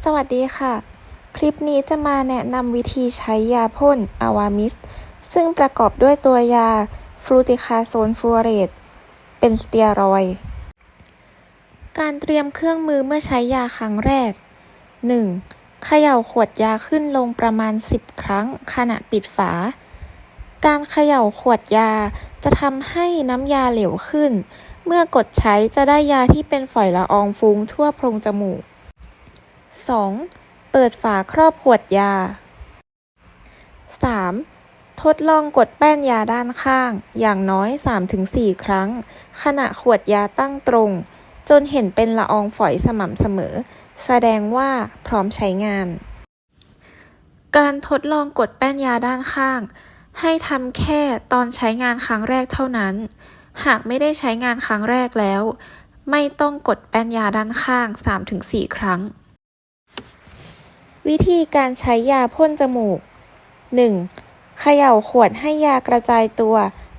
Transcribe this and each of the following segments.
สวัสดีค่ะ คลิปนี้จะมาแนะนำวิธีใช้ยาพ่นอาวามิส ซึ่งประกอบด้วยตัวยาฟลูติคาโซนฟูอเรต เป็นสเตียรอย การเตรียมเครื่องมือเมื่อใช้ยาครั้งแรก 1. เขย่าขวดยาขึ้นลงประมาณ 10 ครั้งขณะปิดฝา การเขย่าขวดยาจะทำให้น้ำยาเหลวขึ้น เมื่อกดใช้จะได้ยาที่เป็นฝอยละอองฟุ้งทั่วโพรงจมูก 2. เปิดฝาครอบขวดยา 3. ทดลองกดแป้นยาด้านข้าง อย่างน้อย 3-4 ครั้ง ขณะขวดยาตั้งตรง จนเห็นเป็นละอองฝอยสม่ำเสมอ แสดงว่าพร้อมใช้งาน การทดลองกดแป้นยาด้านข้าง ให้ทำแค่ตอนใช้งานครั้งแรกเท่านั้น หากไม่ได้ใช้งานครั้งแรกแล้ว ไม่ต้องกดแป้นยาด้านข้าง 3-4 ครั้ง วิธีการใช้ยาพ่นจมูก 1. เขย่าขวดให้ยากระจายตัว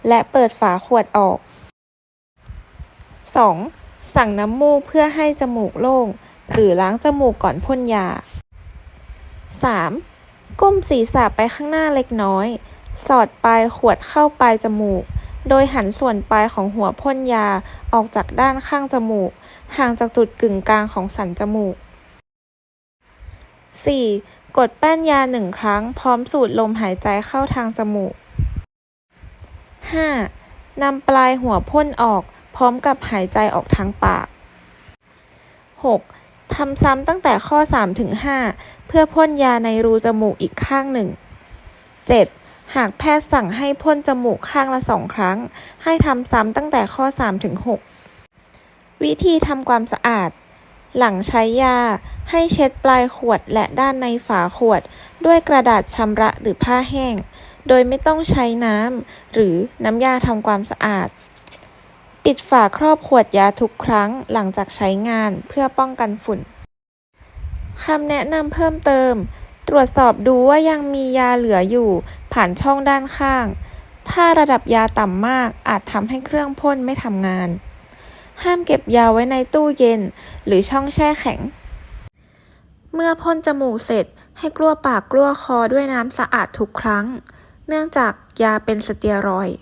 และเปิดฝาขวดออก 2. สั่งน้ำมูกเพื่อให้จมูกโล่ง หรือล้างจมูกก่อนพ่นยา 3. ก้มศีรษะไปข้างหน้าเล็กน้อย สอดปลายขวดเข้าปลายจมูก โดยหันส่วนปลายของหัวพ่นยาออกจากด้านข้างจมูก ห่างจากจุดกึ่งกลางของสันจมูก 4. กดแป้นยาหนึ่งครั้ง พร้อมสูดลมหายใจเข้าทางจมูก 5. นำปลายหัวพ่นออก พร้อมกับหายใจออกทางปาก 6. ทำซ้ำตั้งแต่ข้อ 3 ถึง 5 เพื่อพ่นยาในรูจมูกอีกข้างหนึ่ง 7. หากแพทย์สั่งให้พ่นจมูกข้างละสองครั้ง ให้ทำซ้ำตั้งแต่ข้อ 3 ถึง 6 วิธีทำความสะอาด หลังใช้ยา ให้เช็ดปลายขวดและด้านในฝาขวด ด้วยกระดาษชำระหรือผ้าแห้ง โดยไม่ต้องใช้น้ำหรือน้ำยาทำความสะอาด ปิดฝาครอบขวดยาทุกครั้งหลังจากใช้งานเพื่อป้องกันฝุ่นคำแนะนำเพิ่มเติม ตรวจสอบดูว่ายังมียาเหลืออยู่ ผ่านช่องด้านข้าง ถ้าระดับยาต่ำมากอาจทำให้เครื่องพ่นไม่ทำงาน ห้ามเก็บยาไว้ในตู้เย็น หรือช่องแช่แข็ง เมื่อพ่นจมูกเสร็จให้กลั้วปากกลั้วคอด้วยน้ำสะอาดทุกครั้ง เนื่องจากยาเป็นสเตียรอยด์